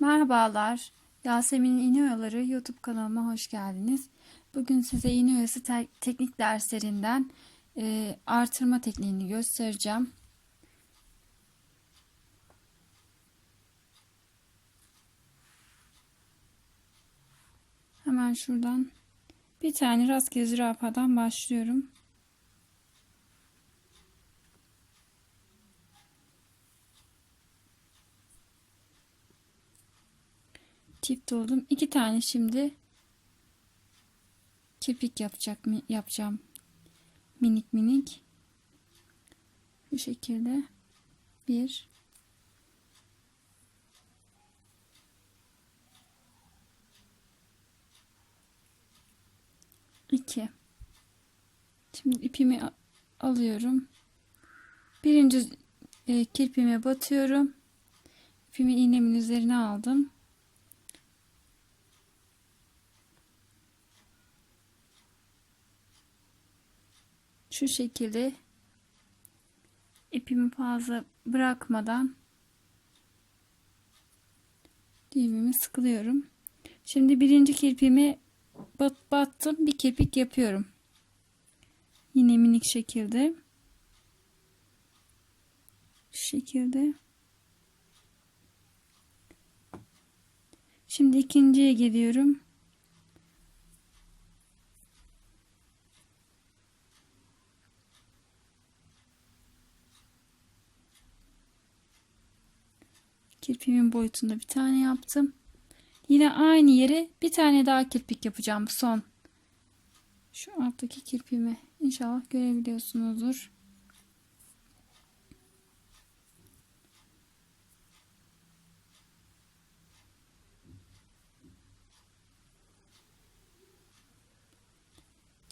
Merhabalar, Yasemin'in İğne Oyaları YouTube kanalıma hoş geldiniz. Bugün size iğne oyası te- teknik derslerinden e, artırma tekniğini göstereceğim. Hemen şuradan bir tane rastgele zürafadan başlıyorum. Çift oldum. İki tane şimdi kirpik yapacak yapacağım. Minik minik. Bu şekilde. Bir. iki. Şimdi ipimi alıyorum. Birinci e, kirpime batıyorum. İpimi iğnemin üzerine aldım. Şu şekilde ipimi fazla bırakmadan düğümümü sıkılıyorum. Şimdi birinci kirpimi bat, battım. Bir kirpik yapıyorum. Yine minik şekilde. Şu şekilde. Şimdi ikinciye geliyorum. Kirpiğimin boyutunda bir tane yaptım. Yine aynı yere bir tane daha kirpik yapacağım. Son. Şu alttaki kirpiğimi inşallah görebiliyorsunuzdur.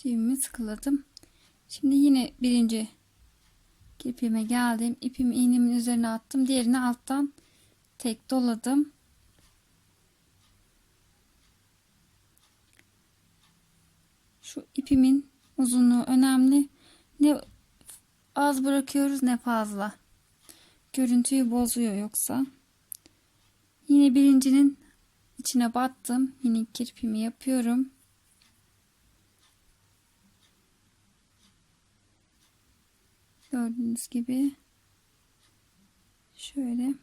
Düğümümü sıkıladım. Şimdi yine birinci kirpiğime geldim. İpimi iğnemin üzerine attım. Diğerini alttan tek doladım. Şu ipimin uzunluğu önemli. Ne az bırakıyoruz ne fazla. Görüntüyü bozuyor yoksa. Yine birincinin içine battım. Yine kirpimi yapıyorum. Gördüğünüz gibi şöyle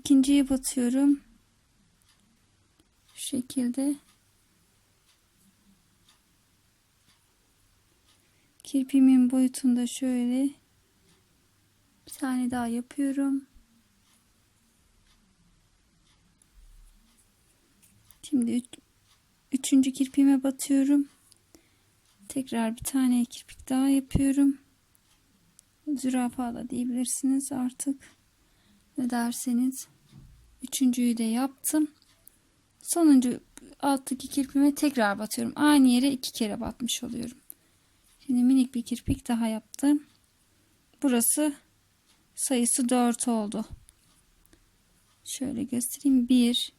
ikinciye batıyorum. Şu şekilde. Kirpimin boyutunda şöyle bir tane daha yapıyorum. Şimdi üç, üçüncü kirpiğime batıyorum. Tekrar bir tane kirpik daha yapıyorum. Zürafa da diyebilirsiniz artık ne derseniz üçüncüyü de yaptım. Sonuncu alttaki kirpime tekrar batıyorum. Aynı yere iki kere batmış oluyorum. Şimdi minik bir kirpik daha yaptım. Burası sayısı 4 oldu. Şöyle göstereyim. 1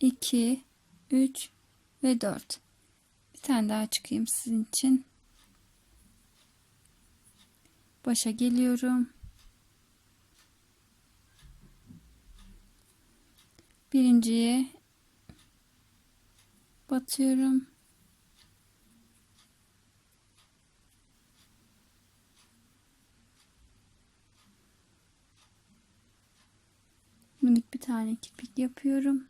2 3 ve 4 bir tane daha çıkayım sizin için. Başa geliyorum birinciye batıyorum. Minik bir tane kirpik yapıyorum.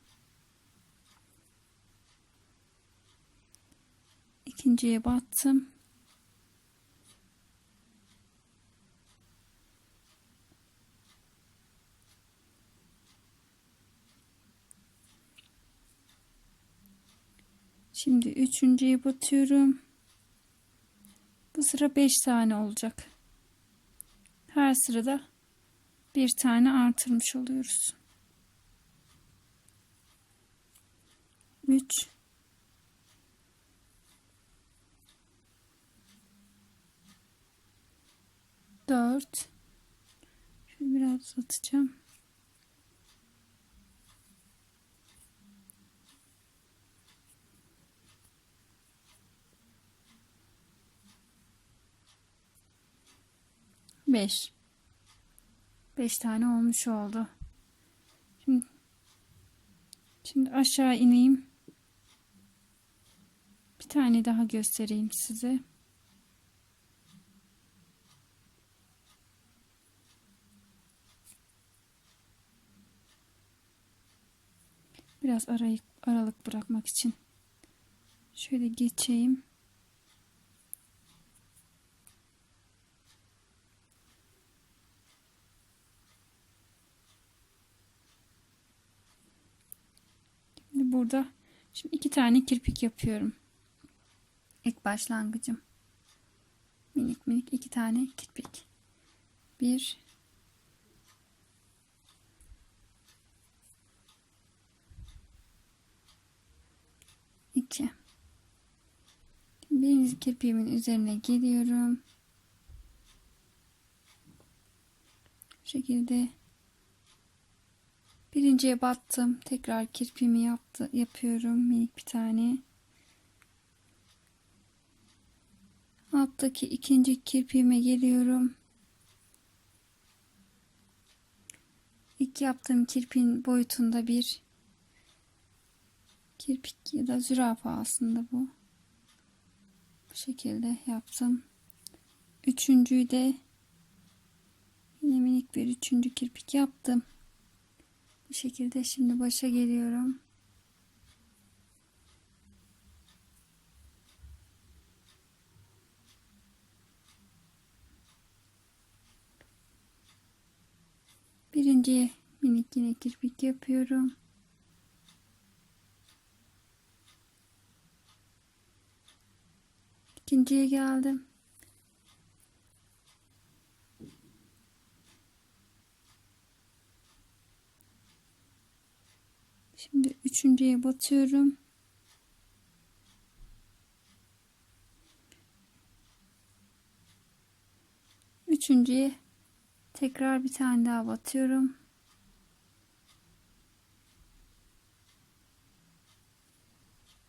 İkinciye battım. Şimdi üçüncüye batıyorum. Bu sıra beş tane olacak. Her sırada bir tane artırmış oluyoruz. Üç. Dört. Şöyle biraz uzatacağım. 5 5 tane olmuş oldu. Şimdi, şimdi aşağı ineyim. Bir tane daha göstereyim size. Biraz arayıp aralık bırakmak için. Şöyle geçeyim. Şimdi burada şimdi iki tane kirpik yapıyorum. İlk başlangıcım. Minik minik iki tane kirpik. Bir 2 birinci kirpiğimin üzerine geliyorum Bu şekilde birinciye battım tekrar kirpiğimi yaptı yapıyorum minik bir tane alttaki ikinci kirpiğime geliyorum İlk yaptığım kirpiğin boyutunda bir kirpik ya da zürafa aslında bu. Bu şekilde yaptım. Üçüncüyü de yine minik bir üçüncü kirpik yaptım. Bu şekilde şimdi başa geliyorum. Birinciye minik yine kirpik yapıyorum. İkinciye geldim. Şimdi üçüncüye batıyorum. Üçüncüye tekrar bir tane daha batıyorum.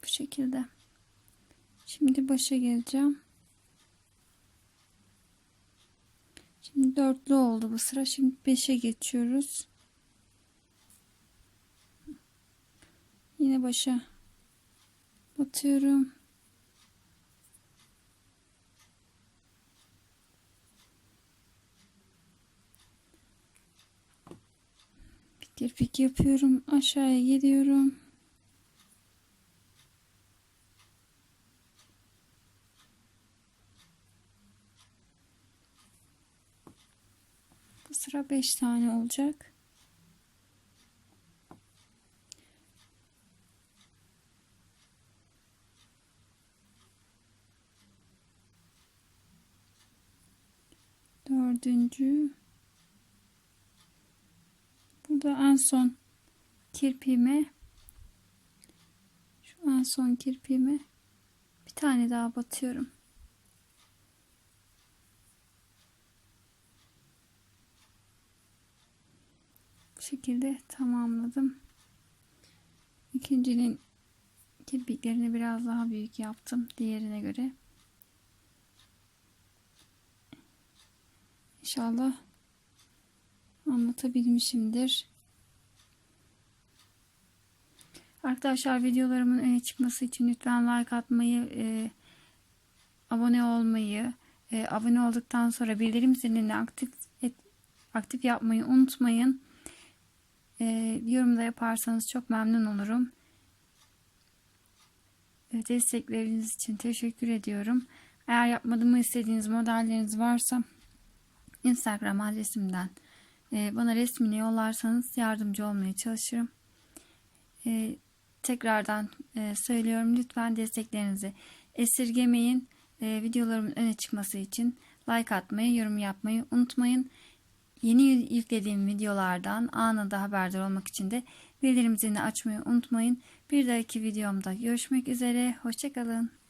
Bu şekilde. Şimdi başa geleceğim. Şimdi dörtlü oldu bu sıra. Şimdi beşe geçiyoruz. Yine başa batıyorum. Kirpik yapıyorum. Aşağıya geliyorum. Bu sıra 5 tane olacak. Dördüncü. Burada en son kirpiğime şu en son kirpiğime bir tane daha batıyorum. Bu şekilde tamamladım. İkincinin kirpiklerini biraz daha büyük yaptım diğerine göre. İnşallah anlatabilmişimdir. Arkadaşlar videolarımın öne çıkması için lütfen like atmayı, e, abone olmayı, e, abone olduktan sonra bildirim zilini aktif et, aktif yapmayı unutmayın. E, yorumda yaparsanız çok memnun olurum. E, destekleriniz için teşekkür ediyorum. Eğer yapmadığımı istediğiniz modelleriniz varsa Instagram adresimden e, bana resmini yollarsanız yardımcı olmaya çalışırım. E, tekrardan e, söylüyorum lütfen desteklerinizi esirgemeyin. Videolarımın öne çıkması için like atmayı, yorum yapmayı unutmayın. Yeni yüklediğim videolardan anında haberdar olmak için de bildirim zilini açmayı unutmayın. Bir dahaki videomda görüşmek üzere. Hoşçakalın.